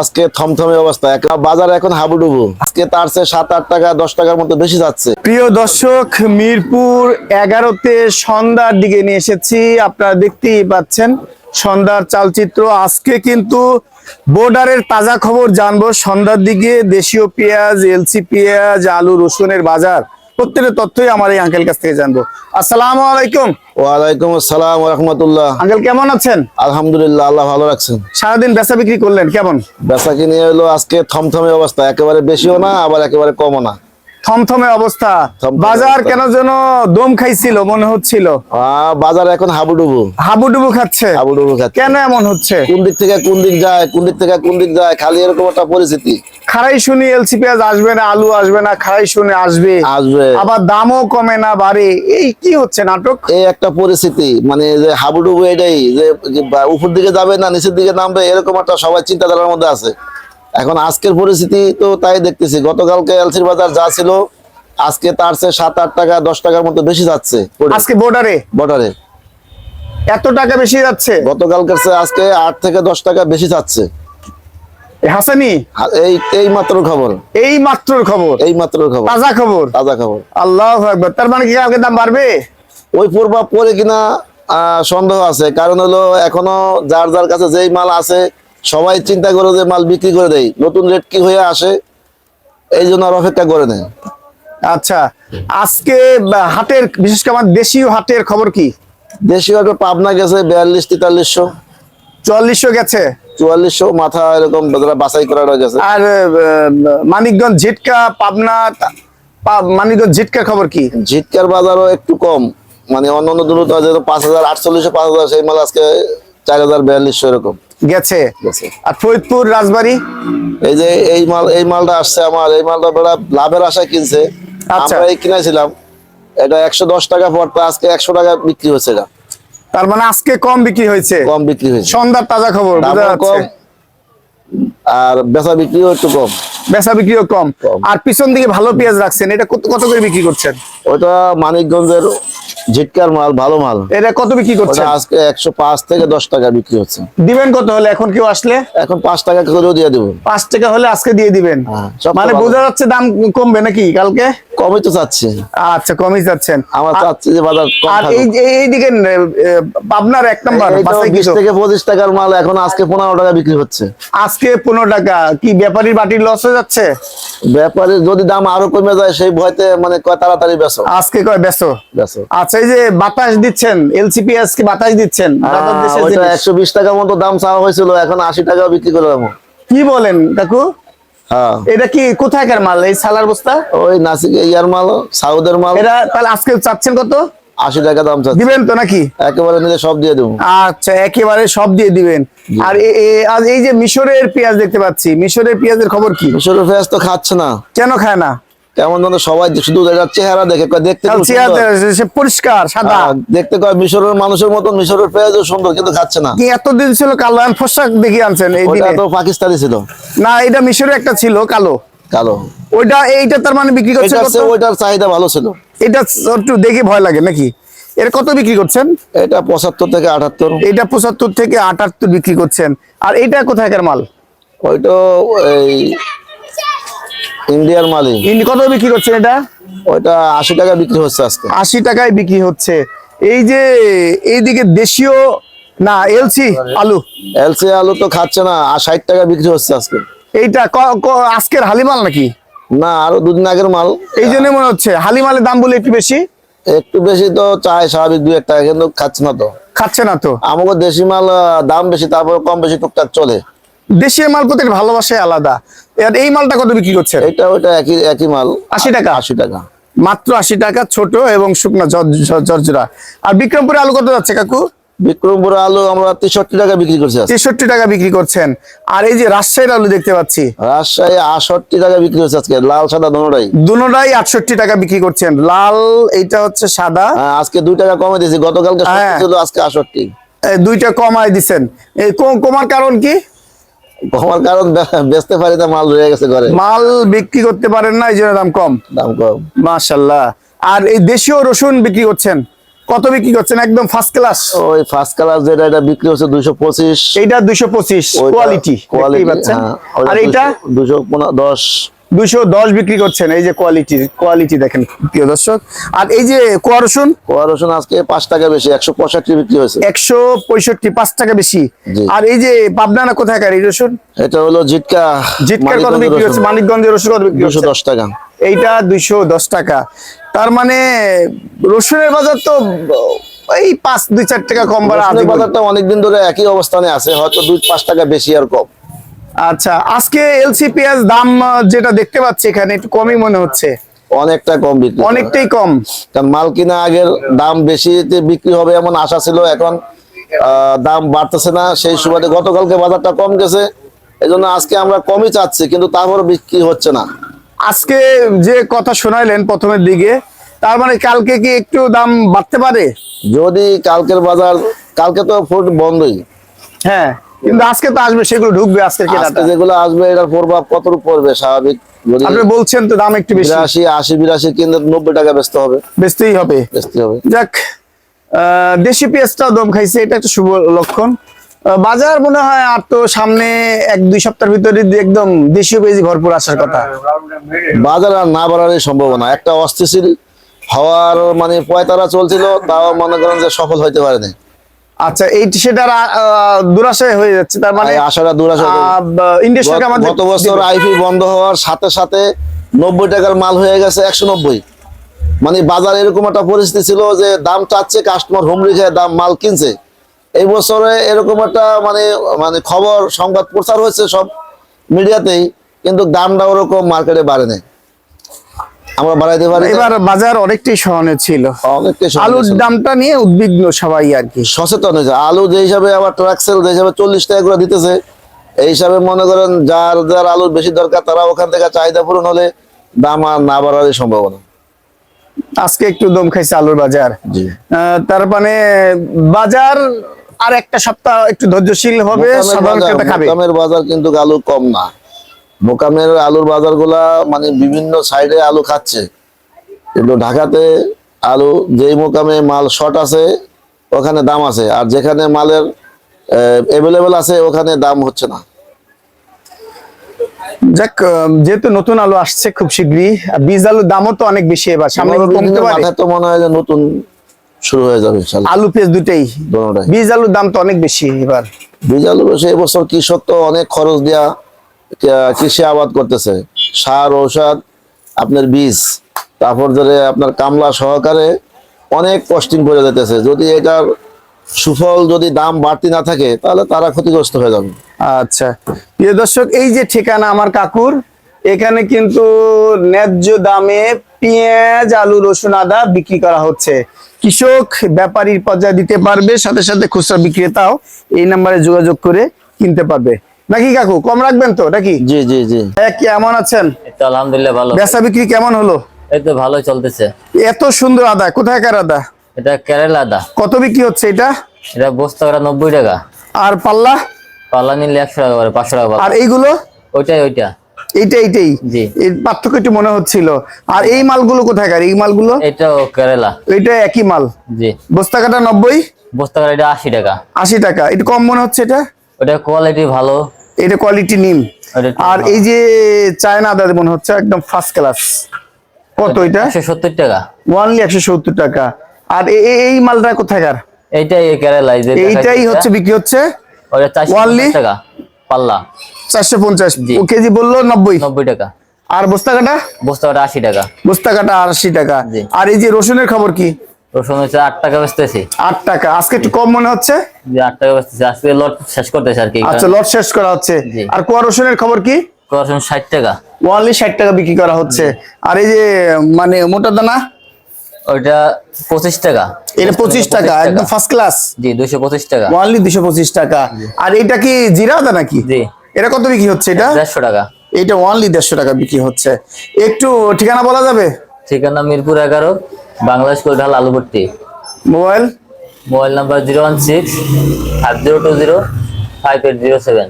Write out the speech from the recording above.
আজকে থমথমে অবস্থা। বাজার এখন হাবুডুবু। আজকে তার চেয়ে সাত, আট টাকা, দশ টাকার মতো বেশি যাচ্ছে। প্রিয় দর্শক, মিরপুর এগারোতে সন্ধ্যার দিকে নিয়ে এসেছি। আপনারা দেখতেই পাচ্ছেন সন্ধ্যার চালচিত্র। আজকে কিন্তু বর্ডারের তাজা খবর জানব। সন্ধ্যার দিকে দেশীয় পেঁয়াজ, এলসি পেঁয়াজ, আলু, রসুনের বাজার। প্রত্যেকটা তথ্যই আমার এই আঙ্কেল কাছ থেকে জানব। আসসালামু আলাইকুম। ওয়ালাইকুম আসসালাম রহমতুল্লাহ। আঙ্কেল কেমন আছেন? আলহামদুলিল্লাহ আল্লাহ ভালো রাখছেন। সারাদিন বেচা বিক্রি করলেন কেমন? বেচা কিনে হলো আজকে থমথমে অবস্থা একেবারে বেশিও না আবার একেবারে কমও না। থমথমে অবস্থা। বাজার কেন যেন দম খাইছিল মনে হচ্ছিল? বাজার এখন হাবুডুবু। হাবুডুবু খাচ্ছে। হাবুডুবু খাচ্ছে। কেন এমন হচ্ছে? কোন দিক থেকে কোন দিক যায় কোন দিক থেকে কোন দিক যায় খালি এরকম একটা পরিস্থিতি। খারাই শুনি এলসি পেঁয়াজ আসবে না আলু আসবে না খারাই শুনে আসবে। আসবে। আবার দামও কমে না বাড়ে। এই কি হচ্ছে নাটক? এই একটা পরিস্থিতি মানে যে হাবুডুবু এটাই যে যে উপর দিকে যাবে না নিচের দিকে নামবে এরকম একটা সবাই চিন্তাধারার মধ্যে আছে। এখন আজকের পরিস্থিতি তো তাই দেখতেছি। গতকালকে এলসির বাজার যা ছিল আজকে তার চেয়ে সাত আট টাকা দশ টাকার মতো বেশি যাচ্ছে। আজকে বর্ডারে বর্ডারে এত টাকা বেশি যাচ্ছে? গতকালকের চেয়ে আজকে আট থেকে দশ টাকা বেশি যাচ্ছে। হাসানি? এই এই মাত্র খবর। এই মাত্র খবর? এই মাত্র খবর। তাজা খবর? তাজা খবর। আল্লাহ একবার তার মানে কি কালকে দাম বাড়বে? ওই প্রভাব পড়ে কিনা আহ, সন্দেহ আছে। কারণ হলো এখনও যার যার কাছে যেই মাল আছে সবাই চিন্তা করে যে মাল বিক্রি করে দেয় নতুন রেট কি হয়ে আসে এই জন্য আর অপেক্ষা করে নেয় আচ্ছা আজকে হাটের বিশেষ করে আমার দেশীয় হাটের খবর কি? দেশীয় একটা পাবনা গেছে বিয়াল্লিশ তেতাল্লিশশো। চুয়াল্লিশশো গেছে? চুয়াল্লিশশো মাথা এরকম যারা বাছাই করা রয়ে গেছে। আর মানিকগঞ্জ ঝিটকা পাবনা মানিকগঞ্জ ঝিটকার খবর কি? ঝিটকার বাজারও একটু কম। মানে অন্য অন্য দূরত্ব যেহেতু পাঁচ হাজার আটচল্লিশশো পাঁচ হাজার সেই মাল আজকে চার হাজার বিয়াল্লিশশো এরকম। গেছে? আর ফরিদপুর রাজবাড়ী? এই যে এই মাল এই মালটা আসছে আমার এই মালটা বেড়া লাভের আশায় কিনছে। আচ্ছা। আমরা এই কিনেছিলাম। এটা একশো দশ টাকা পড়তো আজকে একশো টাকা বিক্রি হচ্ছে এটা তার মানে আজকে কম বিক্রি হয়েছে? কম বিক্রি হয়েছে। সন্ধ্যার তাজা খবর কম আর বেচা বিক্রিও একটু কম। বেচা বিক্রিও কম। আর পিছন দিকে ভালো পেঁয়াজ রাখছেন এটা কত কত করে বিক্রি করছেন? ওটা মানিকগঞ্জের ঝিটকার মাল ভালো মাল। এটা কত বিক্রি ওটা করছেন আজকে একশো পাঁচ থেকে দশ টাকা বিক্রি হচ্ছে। দিবেন কত হলে? এখন কেউ আসলে? এখন পাঁচ টাকা করেও দিয়ে দেবো। পাঁচ টাকা হলে আজকে দিয়ে দিবেন? হ্যাঁ, মানে বোঝা যাচ্ছে দাম কমবে নাকি কালকে? কমই তো চাচ্ছি। আচ্ছা কমই যাচ্ছেন আমার চাচ্ছি যে বাজার আর এই এইদিকে পাবনার এক নম্বর বিশ থেকে পঁচিশ টাকার মাল এখন আজকে পনেরো টাকা বিক্রি হচ্ছে। আজকে পনেরো টাকা। কি ব্যাপারীর বাটির লস হয়ে যাচ্ছে? ব্যাপারে যদি দাম আরও কমে যায় সেই ভয়তে মানে কয় তাড়াতাড়ি বেচো আজকে কয় বেসো বেচো আচ্ছা এই যে বাতাস দিচ্ছেন এলসিপি আজকে বাতাস দিচ্ছেন? একশো বিশ টাকার মতো দাম চাওয়া হয়েছিল এখন আশি টাকা বিক্রি করে দেবো। কি বলেন কাকু? হ্যাঁ। এটা কি কোথাকার মাল এই সালার বস্তা? ওই নাসিক ইয়ার মাল সাউদের মাল। এটা তাহলে আজকে চাচ্ছেন কত? আশি টাকা দাম চাচ্ছে। দিবেন তো নাকি? একেবারে নিলে সব দিয়ে দেবো। আচ্ছা একেবারে সব দিয়ে দিবেন। আর এই যে মিশরের পেঁয়াজ দেখতে পাচ্ছি মিশরের পেঁয়াজের খবর কি? মিশরের পেঁয়াজ তো খাচ্ছে না। কেন খায় না? কেমন যেন সবাই শুধু চেহারা দেখে দেখতে পরিষ্কার সাদা। দেখতে কয় মিশরের মানুষের মতন মিশরের পেঁয়াজও সুন্দর কিন্তু খাচ্ছে না। এতদিন ছিল কালো? পোশাক দেখি আনছেন এই দিনে। তো পাকিস্তানি ছিল। না এটা মিশরের একটা ছিল কালো। কালো। ওইটা এইটা তার মানে বিক্রি করছে ওইটার চাহিদা ভালো ছিল। এটা একটু দেখে ভয় লাগে নাকি? এর কত বিক্রি করছেন? এটা পঁচাত্তর থেকে আটাত্তর। এটা পঁচাত্তর থেকে আটাত্তর বিক্রি করছেন। আর এটা কোথাকার মাল? ওইটা এই ইন্ডিয়ার মালিক। ইনি কত বিক্রি করছেন এটা? ওইটা আশি টাকা বিক্রি হচ্ছে আজকে। আশি টাকায় বিক্রি হচ্ছে। এই যে এইদিকে দেশীয় না এলসি আলু। এলসি আলু তো খাচ্ছে না আর ষাট টাকা বিক্রি হচ্ছে আজকে। এইটা আজকের হালিমাল নাকি? না আরও দুদিন আগের মাল। এই জন্য মনে হচ্ছে হালিমালের দাম বলে একটু বেশি? একটু বেশি তো চায় স্বাভাবিক দুই এক টাকা কিন্তু খাচ্ছে না তো। খাচ্ছে না তো? আমাকে দেশি মাল দাম বেশি তারপর কম বেশি টুকটাক চলে। দেশীয় মাল প্রতি ভালোবাসায় আলাদা। আর এই মালটা কত বিক্রি করছে এটা ওইটা একই একই মাল। আশি টাকা? আশি টাকা। মাত্র আশি টাকা ছোট এবং শুকনা জর- জর- জর্জরা আর বিক্রমপুরে আলু কত যাচ্ছে কাকু? বিক্রমপুর আলু আমরা তেষট্টি টাকা বিক্রি করছি তেষট্টি টাকা বিক্রি করছেন। আর এই যে রাজশাহীর আলু দেখতে পাচ্ছি। রাজশাহী আটষট্টি টাকা বিক্রি হচ্ছে আজকে লাল সাদা দোনোটাই দুটাই আটষট্টি টাকা বিক্রি করছেন। লাল এইটা হচ্ছে সাদা। হ্যাঁ, আজকে দুই টাকা কমে দিয়েছি গতকালকে হ্যাঁ। ছিল আজকে আটষট্টি। দুইটা কমায় দিচ্ছেন কমার কারণ কি? কমার কারণ বেচতে পারি না মাল রয়ে গেছে ঘরে। মাল বিক্রি করতে পারেন না এই জন্য দাম কম। দাম কম। মাশাল্লাহ। আর এই দেশীয় রসুন বিক্রি করছেন কত বিক্রি করছেন? একদম ফার্স্ট ক্লাস ওই ফার্স্ট ক্লাস যেটা এটা বিক্রি হচ্ছে দুইশো পঁচিশ। এইটা দুইশো পঁচিশ কোয়ালিটি কোয়ালিটি পাচ্ছেন? হ্যাঁ, আর এইটা? দুশো। দশ দশ বিক্রি করছেন এই যে কোয়ালিটি কোয়ালিটি দেখেন প্রিয় দর্শক। আর এই যে আজকে পাঁচ টাকা বেশি একশো পঁয়ষট্টি বিক্রি হয়েছে। একশো পঁয়ষট্টি পাঁচ টাকা বেশি। আর এই যে পাবনা না কোথাকার এই রসুন? এটা হলো জিটকা জিটকার কত বিক্রি হচ্ছে? মানিকগঞ্জের রসুন কত বিক্রি হচ্ছে? দশ টাকা। এইটা দুইশো দশ টাকা। তার মানে রসুনের বাজার তো এই পাঁচ দুই চার টাকা কম বাড়া। বাজারটা অনেকদিন ধরে একই অবস্থানে আছে হয়তো দুই পাঁচ টাকা বেশি আর কম। আচ্ছা আজকে এলসি পেঁয়াজ দাম যেটা দেখতে পাচ্ছি এখানে একটু কমই মনে হচ্ছে। অনেকটা কম বিক্রি অনেকটাই কম। কারণ মাল কিনা আগের দাম বেশিতে বিক্রি হবে এমন আশা ছিল এখন দাম বাড়তেছে না। সেই সুবাদে গতকালকে বাজারটা কম গেছে এই আজকে আমরা কমই চাচ্ছি কিন্তু তারপর বিক্রি হচ্ছে না। আজকে যে কথা শোনাইলেন প্রথমের দিকে তার মানে কালকে কি একটু দাম বাড়তে পারে? যদি কালকের বাজার কালকে তো ফুড বন্ধই। হ্যাঁ। কিন্তু আজকে তো আসবে সেগুলো ঢুকবে আজকে কেনাটা। যেগুলো আসবে এটার প্রভাব কত পড়বে? স্বাভাবিক আপনি বলছেন তো দাম একটু বেশি। বিরাশি আশি বিরাশি কিন্তু নব্বই টাকা বেচতে হবে। বেচতেই হবে। বেচতে হবে। যাক দেশি পেঁয়াজটাও দম খাইছে এটা একটা শুভ লক্ষণ। বাজার মনে হয় আর তো সামনে এক দুই সপ্তাহের ভিতরে একদম দেশীয় পেঁয়াজি ভরপুর আসার কথা। বাজার আর না বাড়ারই সম্ভাবনা। একটা অস্থিতিশীল হওয়ার মানে পয়তারা চলছিল তাও মনে করেন যে সফল হইতে পারেনি। আচ্ছা এই সেটার আহ, দুরাশায় হয়ে যাচ্ছে তার মানে আশাটা দুরাশা ইন্ডিয়া আমাদের গত বছর আইপি বন্ধ হওয়ার সাথে সাথে নব্বই টাকার মাল হয়ে গেছে একশো নব্বই। মানে বাজার এরকম একটা পরিস্থিতি ছিল যে দাম চাচ্ছে কাস্টমার হুমড়ি খেয়ে দাম মাল কিনছে। এই বছরে এরকম একটা মানে মানে খবর সংবাদ প্রচার হয়েছে সব মিডিয়াতেই কিন্তু দামটা ওরকম মার্কেটে বাড়ে নাই। আমরা বাড়াইতে পারি? এবার বাজার অনেকটাই সহনে ছিল। আলুর দামটা নিয়ে উদ্বিগ্ন সবাই আর কি। সচেতন হয়েছে আলু যে হিসাবে আবার ট্রাক সেল যে হিসাবে চল্লিশ টাকা করে দিতেছে এই হিসাবে মনে করেন যার যার আলুর বেশি দরকার তারা ওখান থেকে চাহিদা পূরণ হলে দাম আর না বাড়ার সম্ভাবনা। আজকে একটু দম খাইছে আলুর বাজার। তার মানে বাজার আর একটা সপ্তাহ একটু ধৈর্যশীল হবে সাধারণ ক্রেতা খাবে। মোকামের বাজার কিন্তু আলু কম না। মোকামের আলুর বাজারগুলা মানে বিভিন্ন সাইডে আলু খাচ্ছে। কিন্তু ঢাকাতে আলু যেই মোকামে মাল শর্ট আছে ওখানে দাম আছে। আর যেখানে মালের অ্যাভেলেবেল আছে ওখানে দাম হচ্ছে না। যাক যেহেতু নতুন আলু আসছে খুব শীঘ্রই আর বীজ আলুর দামও তো অনেক বেশি এবার সামনে কমতে পারে? তো মনে হয় যে নতুন শুরু হয়ে যাবে আলু পেঁয়াজ দুটেই। বীজ আলুর দাম তো অনেক বেশি এবার। বীজ আলু বসে এবছর কৃষক তো অনেক খরচ দিয়া কৃষি আবাদ করতেছে। সার, ঔষধ, আপনার বীজ, তারপর ধরে আপনার কামলা সহকারে অনেক কস্টিং করে যেতেছে যদি এটার সুফল, যদি দাম বাড়তি না থাকে, তাহলে তারা ক্ষতিগ্রস্ত হয়ে যাবে। আচ্ছা। প্রিয় দর্শক, এই যে ঠিকানা আমার কাকুর, এখানে কিন্তু ন্যায্য দামে পেঁয়াজ, আলু, রসুন, আদা বিক্রি করা হচ্ছে। কৃষক ব্যাপারীর পর্যায়ে দিতে পারবে, সাথে সাথে খুচরা বিক্রেতাও এই নাম্বারে যোগাযোগ করে কিনতে পারবে। নাকি কাকু কম রাখবেন তো নাকি? জি জি জি। হ্যাঁ, কেমন আছেন? এই আলহামদুলিল্লাহ ভালো। বেচা বিক্রি কেমন হলো? এই তো ভালোই চলতেছে। এত সুন্দর আদা কোথাকার আদা? এটা কেরালা আদা। কত বিক্রি হচ্ছে এটা? এটা বস্তা করে নব্বই টাকা। আর পাল্লা? পাল্লা নিলে একশো টাকা করে পাঁচশো টাকা আর এইগুলো? ওইটাই ওইটা। এইটা এইটাই? জি। পার্থক্য একটু মনে হচ্ছিল। আর এই মালগুলো কোথাকার এই মালগুলো? এটাও কেরালা। এইটা একই মাল? জি। বস্তা কাটা নব্বই? বস্তা করে এটা আশি টাকা। আশি টাকা। একটু কম মনে হচ্ছে এটা? ওটা কোয়ালিটি ভালো। এটা কোয়ালিটি নিম। আর এই যে চায়না আদা মনে হচ্ছে একদম ফার্স্ট ক্লাস কত এটা একশো সত্তর টাকা। ওয়ানলি একশো সত্তর টাকা। আর এই মালটা কোথাকার এইটাই এই কেরালা এইটাই হচ্ছে বিক্রি হচ্ছে? ওটা Only? পঞ্চাশ টাকা পাল্লা। চারশো পঞ্চাশ। জি। ও কেজি বলল নব্বই। নব্বই টাকা। আর বস্তা কাটা বস্তা করে আশি টাকা। বস্তা কাটা আশি টাকা। জি। আর এই যে রসুনের খবর কি? রসুন হচ্ছে আট টাকা বেচতেছি। আট টাকা। আজকে একটু কম মনে হচ্ছে? যে আট টাকা বেচতেছি। আজকে লট শেষ করতেছে আর কি আচ্ছা লট শেষ করা হচ্ছে। আর কোয়া রসুনের খবর কি? রসুন ষাট টাকা। ওয়ানলি ষাট টাকা বিক্রি করা হচ্ছে। আর এই যে মানে মোটা দানা? ওইটা পঁচিশ টাকা। এটা পঁচিশ টাকা একদম ফার্স্ট ক্লাস জি দুশো পঁচিশ টাকা। ওয়ানলি দুশো পঁচিশ টাকা। আর এটা কি জিরা আদা নাকি? জি। এটা কত বিক্রি হচ্ছে এটা? দেড়শো টাকা। এটা ওয়ানলি দেড়শো টাকা বিক্রি হচ্ছে। একটু ঠিকানা বলা যাবে? ঠিকানা মিরপুর এগারো Bangladesh কোলঢাল Alupatti mobile? Mobile number zero one six five zero two zero five eight zero seven.